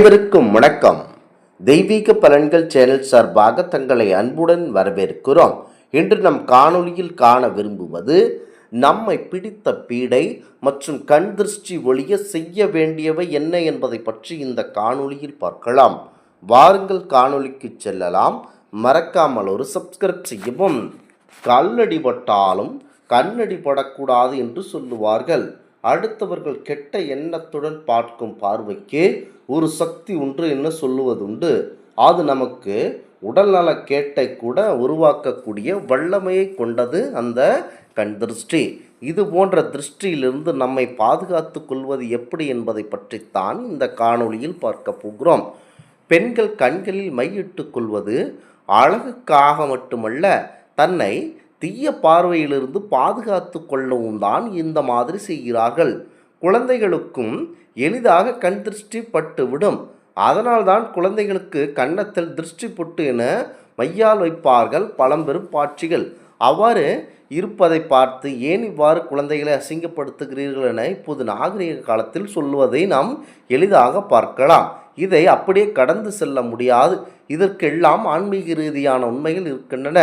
அனைவருக்கும் வணக்கம். தெய்வீக பலன்கள் சேனல் சார்பாக தங்களை அன்புடன் வரவேற்கிறோம். இன்று நம் காணொளியில் காண விரும்புவது நம்மை பிடித்த பீடை மற்றும் கண் திருஷ்டி ஒழிய செய்ய வேண்டியவை என்ன என்பதை பற்றி இந்த காணொளியில் பார்க்கலாம். வாருங்கள் காணொளிக்கு செல்லலாம். மறக்காமல் ஒரு சப்ஸ்கிரைப் செய்யவும். கல்லடி பட்டாலும் கண்ணடி படக்கூடாது என்று சொல்லுவார்கள். அடுத்தவர்கள் கெட்ட எண்ணத்துடன் பார்க்கும் பார்வைக்கு ஒரு சக்தி ஒன்று என்று சொல்லுவதுண்டு. அது நமக்கு உடல்நல கேட்டை கூட உருவாக்கக்கூடிய வல்லமையை கொண்டது அந்த கண் திருஷ்டி. இது போன்ற திருஷ்டியிலிருந்து நம்மை பாதுகாத்து கொள்வது எப்படி என்பதை பற்றித்தான் இந்த காணொளியில் பார்க்க போகிறோம். பெண்கள் கண்களில் மையிட்டு கொள்வது அழகுக்காக மட்டுமல்ல தன்னை தீய பார்வையிலிருந்து பாதுகாத்து கொள்ளவும் தான் இந்த மாதிரி செய்கிறார்கள். குழந்தைகளுக்கும் எளிதாக கண் திருஷ்டி பட்டுவிடும் அதனால்தான் குழந்தைகளுக்கு கன்னத்தில் திருஷ்டி பொட்டு என மையால் வைப்பார்கள் பழம்பெரும் பாட்சிகள். அவ்வாறு இருப்பதை பார்த்து ஏன் இவ்வாறு குழந்தைகளை அசிங்கப்படுத்துகிறீர்கள் என இப்போது நாகரிக காலத்தில் சொல்லுவதை நாம் எளிதாக பார்க்கலாம். இதை அப்படியே கடந்து செல்ல முடியாது. இதற்கெல்லாம் ஆன்மீக ரீதியான உண்மைகள் இருக்கின்றன.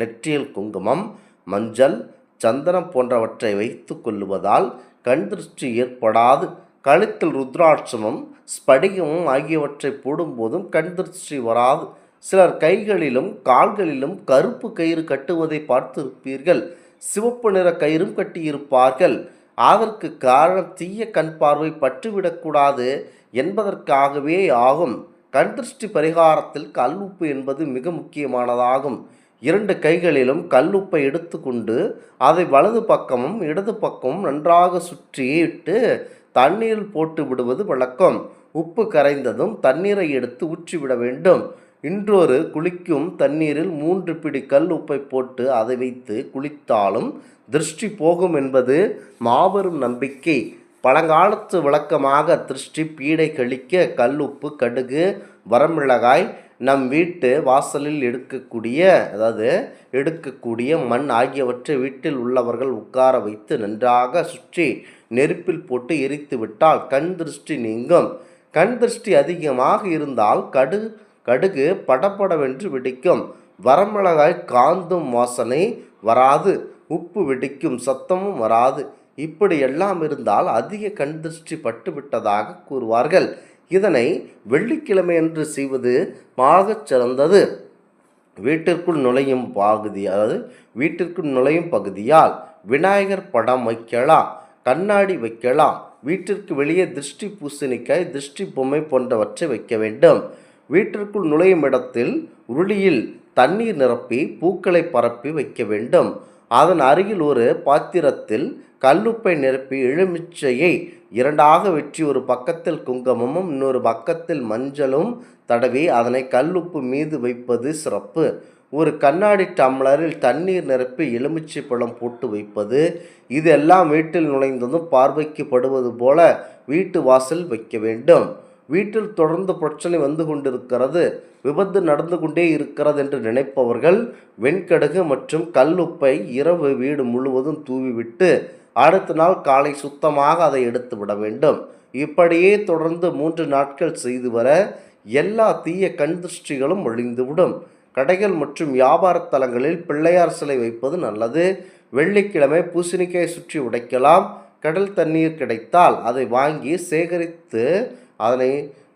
நெற்றியில் குங்குமம் மஞ்சள் சந்தனம் போன்றவற்றை வைத்து கொள்ளுவதால் கண் திருஷ்டி ஏற்படாது. கழுத்தில் ருத்ராட்சமும் ஸ்படிகமும் ஆகியவற்றை போடும்போதும் கண் திருஷ்டி வராது. சிலர் கைகளிலும் கால்களிலும் கருப்பு கயிறு கட்டுவதை பார்த்திருப்பீர்கள். சிவப்பு நிற கயிறும் கட்டியிருப்பார்கள். அதற்கு காரணம் தீய கண் பார்வை பற்றுவிடக்கூடாது என்பதற்காகவே ஆகும். கண் திருஷ்டி பரிகாரத்தில் கல்லுப்பு என்பது மிக முக்கியமானதாகும். இரண்டு கைகளிலும் கல்லுப்பை எடுத்துக்கொண்டு அதை வலது பக்கமும் இடது பக்கமும் நன்றாக சுற்றிட்டு தண்ணீரில் போட்டு விடுவது வழக்கம். உப்பு கரைந்ததும் தண்ணீரை எடுத்து ஊற்றிவிட வேண்டும். இன்றொரு குளிக்கும் தண்ணீரில் மூன்று பிடி கல் உப்பை போட்டு அதை வைத்து குளித்தாலும் திருஷ்டி போகும் என்பது மாபெரும் நம்பிக்கை. பழங்காலத்து விளக்கமாக திருஷ்டி பீடை கழிக்க உப்பு கடுகு வரமிளகாய் நம் வீட்டு வாசலில் எடுக்கக்கூடிய அதாவது எடுக்கக்கூடிய மண் ஆகியவற்றை வீட்டில் உள்ளவர்கள் உட்கார வைத்து நன்றாக சுற்றி நெருப்பில் போட்டு எரித்து விட்டால் கண் திருஷ்டி நீங்கும். கண் திருஷ்டி அதிகமாக இருந்தால் கடு கடுகு படபடவென்று வெடிக்கும். வரமிளகாய் காந்தும் வாசனை வராது உப்பு வெடிக்கும் சத்தமும் வராது. இப்படி எல்லாம் இருந்தால் அதிக கண் திருஷ்டி பட்டுவிட்டதாக கூறுவார்கள். இதனை வெள்ளிக்கிழமை அன்று செய்வது மாகச் சிறந்தது. வீட்டிற்குள் நுழையும் பகுதி அதாவது வீட்டிற்குள் நுழையும் பகுதியால் விநாயகர் படம் வைக்கலாம் கண்ணாடி வைக்கலாம் வீட்டிற்கு வெளியே திருஷ்டி பூசணிக்காய் திருஷ்டி பொம்மை போன்றவற்றை வைக்க வேண்டும். வீட்டிற்குள் நுழையும் இடத்தில் உருளியில் தண்ணீர் நிரப்பி பூக்களை பரப்பி வைக்க வேண்டும். அதன் அருகில் ஒரு பாத்திரத்தில் கல்லுப்பை நிரப்பி எலுமிச்சையை இரண்டாக வெற்றி ஒரு பக்கத்தில் குங்குமமும் இன்னொரு பக்கத்தில் மஞ்சளும் தடவி அதனை கல்லுப்பு மீது வைப்பது சிறப்பு. ஒரு கண்ணாடி டம்ளரில் தண்ணீர் நிரப்பி எலுமிச்சை பழம் போட்டு வைப்பது இதெல்லாம் வீட்டில் நுழைந்ததும் பார்வைக்கு படுவது போல வீட்டு வாசல் வைக்க வேண்டும். வீட்டில் தொடர்ந்து பிரச்சனை வந்து கொண்டிருக்கிறது விபத்து நடந்து கொண்டே இருக்கிறது என்று நினைப்பவர்கள் வெண்கடுகு மற்றும் கல்லுப்பை இரவு வீடு முழுவதும் தூவிவிட்டு அடுத்த நாள் காலை சுத்தமாக அதை எடுத்து விட வேண்டும். இப்படியே தொடர்ந்து மூன்று நாட்கள் செய்து வர எல்லா தீய கண் திருஷ்டிகளும் ஒழிந்துவிடும் கடைகள் மற்றும் வியாபார தலங்களில் பிள்ளையார் சிலை வைப்பது நல்லது. வெள்ளிக்கிழமை பூசணிக்காய் சுற்றி உடைக்கலாம். கடல் தண்ணீர் கிடைத்தால் அதை வாங்கி சேகரித்து அதனை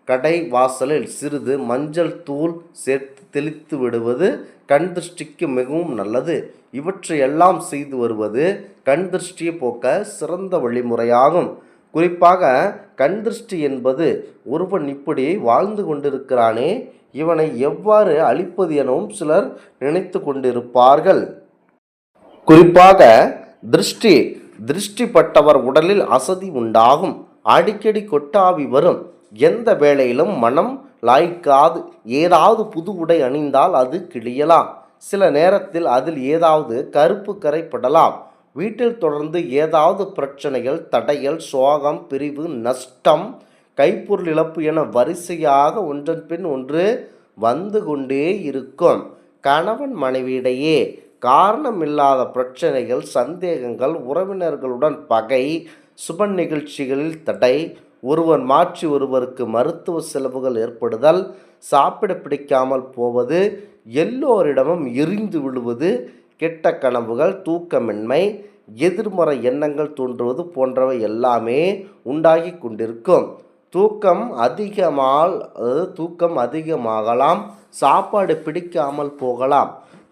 கடை வாசலில் சிறிது மஞ்சள் தூள் சேர்த்து தெளித்து விடுவது கண் திருஷ்டிக்கு மிகவும் நல்லது. இவற்றையெல்லாம் செய்து வருவது கண் திருஷ்டியை போக்க சிறந்த வழிமுறையாகும். குறிப்பாக கண் திருஷ்டி என்பது ஒருவன் இப்படி வாழ்ந்து கொண்டிருக்கிறானே இவனை எவ்வாறு அழிப்பது எனவும் சிலர் நினைத்து கொண்டிருப்பார்கள். குறிப்பாக திருஷ்டி திருஷ்டிப்பட்டவர் உடலில் அசதி உண்டாகும். அடிக்கடி கொட்டாவி வரும். எந்த வேளையிலும் மனம் லாய்க்காது. ஏதாவது புது உடை அணிந்தால் அது கிழியலாம். சில நேரத்தில் அதில் ஏதாவது கருப்பு கரைப்படலாம் வீட்டில் தொடர்ந்து ஏதாவது பிரச்சனைகள் தடைகள் சோகம் பிரிவு நஷ்டம் கைப்பொருள் இழப்பு என வரிசையாக ஒன்றன் பின் ஒன்று வந்து கொண்டே இருக்கும். கணவன் மனைவியிடையே காரணமில்லாத பிரச்சனைகள் சந்தேகங்கள் உறவினர்களுடன் பகை சுப நிகழ்ச்சிகளில் தடை ஒருவர் மாற்றி ஒருவருக்கு மருத்துவ செலவுகள் ஏற்படுதல் சாப்பிட பிடிக்காமல் போவது எல்லோரிடமும் எரிந்து விழுவது கெட்ட கனவுகள் தூக்கமின்மை எதிர்மறை எண்ணங்கள் தோன்றுவது போன்றவை எல்லாமே உண்டாகி கொண்டிருக்கும். தூக்கம் அதிகமால் அதாவது தூக்கம் அதிகமாகலாம் சாப்பாடு பிடிக்காமல் போகலாம்.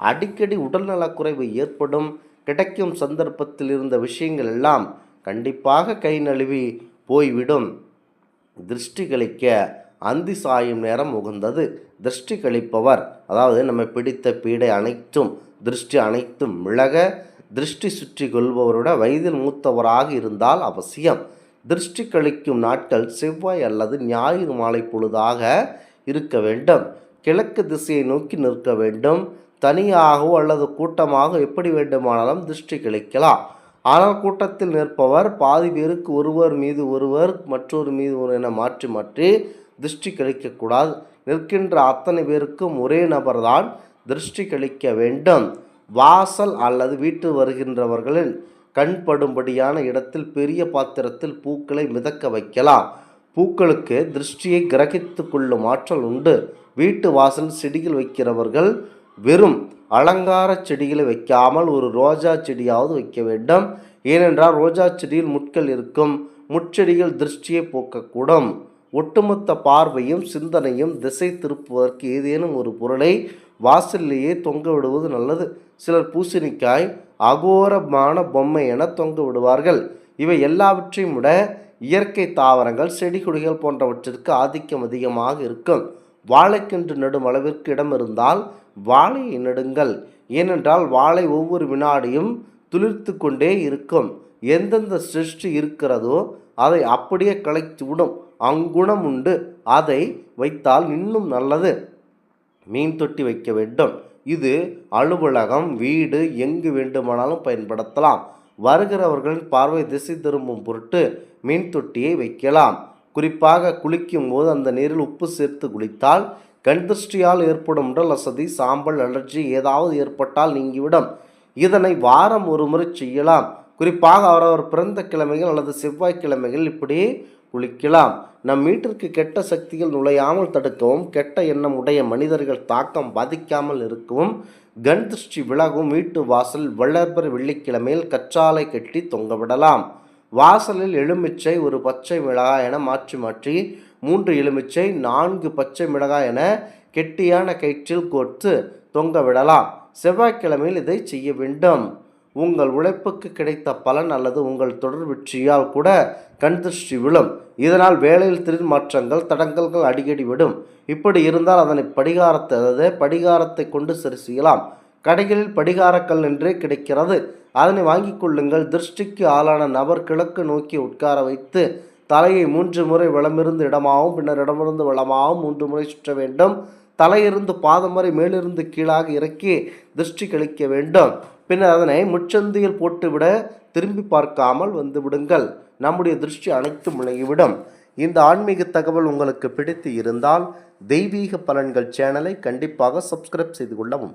அடிக்கடி உடல்நலக்குறைவு ஏற்படும் கிடைக்கும் சந்தர்ப்பத்தில் இருந்த விஷயங்கள் எல்லாம் கண்டிப்பாக கை நழுவி போய்விடும். திருஷ்டி கழிக்க அந்தி சாயும் நேரம் உகந்தது. திருஷ்டி கழிப்பவர் அதாவது நம்மை பிடித்த பீடை அனைத்தும் திருஷ்டி அனைத்தும் விலக திருஷ்டி சுற்றி கொள்பவரோட வயதில் மூத்தவராக இருந்தால் அவசியம். திருஷ்டி கழிக்கும் நாட்கள் செவ்வாய் அல்லது ஞாயிறு மாலை பொழுதாக இருக்க வேண்டும். கிழக்கு திசையை நோக்கி நிற்க வேண்டும். தனியாகவோ அல்லது கூட்டமாக எப்படி வேண்டுமானாலும் திருஷ்டி கழிக்கலாம். ஆனால் கூட்டத்தில் நிற்பவர் பாதி பேருக்கு ஒருவர் மீது ஒருவர் மற்றொரு மீது ஒரு என மாற்றி மாற்றி திருஷ்டி கழிக்கக்கூடாது. நிற்கின்ற அத்தனை பேருக்கும் ஒரே நபர்தான் திருஷ்டி கழிக்க வேண்டும். வாசல் அல்லது வீட்டு வருகின்றவர்களின் கண்படும்படியான இடத்தில் பெரிய பாத்திரத்தில் பூக்களை மிதக்க வைக்கலாம். பூக்களுக்கு திருஷ்டியை கிரகித்து கொள்ளும் ஆற்றல் உண்டு. வீட்டு வாசல் செடிகள் வைக்கிறவர்கள் வெறும் அலங்கார செடிகளை வைக்காமல் ஒரு ரோஜா செடியாவது வைக்க வேண்டும். ஏனென்றால் ரோஜா செடியில் முட்கள் இருக்கும். முட்செடிகள் திருஷ்டியை போக்கக்கூடும். ஒட்டுமொத்த பார்வையும் சிந்தனையும் திசை திருப்புவதற்கு ஏதேனும் ஒரு பொருளை வாசல்லேயே தொங்க விடுவது நல்லது. சிலர் பூசணிக்காய் அகோரமான பொம்மை என தொங்க விடுவார்கள். இவை எல்லாவற்றையும் விட இயற்கை தாவரங்கள் செடி கொடிகள் போன்றவற்றிற்கு ஆதிக்கம் அதிகமாக இருக்கும். வாழைக்கென்று நடும் அளவிற்கு இடம் இருந்தால் வாழையை நடுங்கள். ஏனென்றால் வாழை ஒவ்வொரு வினாடியும் துளிர்த்து கொண்டே இருக்கும். எந்தெந்த சிருஷ்டி இருக்கிறதோ அதை அப்படியே கலைத்து விடும். அங்குணம் உண்டு. அதை வைத்தால் இன்னும் நல்லது. மீன் தொட்டி வைக்க வேண்டும். இது அலுவலகம் வீடு எங்கு வேண்டுமானாலும் பயன்படுத்தலாம். வருகிறவர்களின் பார்வை திசை திரும்பும் பொருட்டு மீன் தொட்டியை வைக்கலாம். குறிப்பாக குளிக்கும் போது அந்த நீரில் உப்பு சேர்த்து குளித்தால் கண் திருஷ்டியால் ஏற்படும் உடல் அசதி சாம்பல் அலர்ஜி ஏதாவது ஏற்பட்டால் நீங்கிவிடும். இதனை வாரம் ஒரு முறை செய்யலாம். குறிப்பாக அவரவர் பிறந்த கிழமைகள் அல்லது செவ்வாய்க்கிழமைகள் இப்படி குளிக்கலாம். நம் வீட்டிற்கு கெட்ட சக்திகள் நுழையாமல் தடுக்கவும் கெட்ட எண்ணம் உடைய மனிதர்கள் தாக்கம் பாதிக்காமல் இருக்கவும் கண் திருஷ்டி விலகும் வீட்டு வாசல் வளர்பர் வெள்ளிக்கிழமையில் கற்றாழை கட்டி தொங்கவிடலாம் வாசலில் எலுமிச்சை ஒரு பச்சை மிளகாய் என மாற்றி மாற்றி மூன்று எலுமிச்சை நான்கு பச்சை மிளகாய் என கெட்டியான கயிற்றில் கோர்த்து தொங்க விடலாம். செவ்வாய்க்கிழமையில் இதை செய்ய வேண்டும். உங்கள் உழைப்புக்கு கிடைத்த பலன் அல்லது உங்கள் தொடர் வெற்றியால் கூட கண் திருஷ்டி விழும். இதனால் வேலையில் திடீர் மாற்றங்கள் தடங்கல்கள் அடிக்கடி விடும். இப்படி இருந்தால் அதனை படிகாரத்தை அதாவது படிகாரத்தை கொண்டு சரி செய்யலாம். கடைகளில் படிகாரக்கல் என்றே கிடைக்கிறது. அதனை வாங்கி கொள்ளுங்கள். திருஷ்டிக்கு ஆளான நபர் கிழக்கு நோக்கி உட்கார வைத்து தலையை மூன்று முறை வளமிருந்து இடமாகவும் பின்னர் இடமிருந்து வளமாகவும் மூன்று முறை சுற்ற வேண்டும். தலையிருந்து பாதம் வரை மேலிருந்து கீழாக இறக்கி திருஷ்டி கழிக்க வேண்டும். பின்னர் அதனை முச்சந்தியில் போட்டுவிட திரும்பி பார்க்காமல் வந்து விடுங்கள். நம்முடைய திருஷ்டி அனைத்தும் முழங்கிவிடும் இந்த ஆன்மீக தகவல் உங்களுக்கு பிடித்து இருந்தால் தெய்வீக பலன்கள் சேனலை கண்டிப்பாக சப்ஸ்கிரைப் செய்து கொள்ளவும்.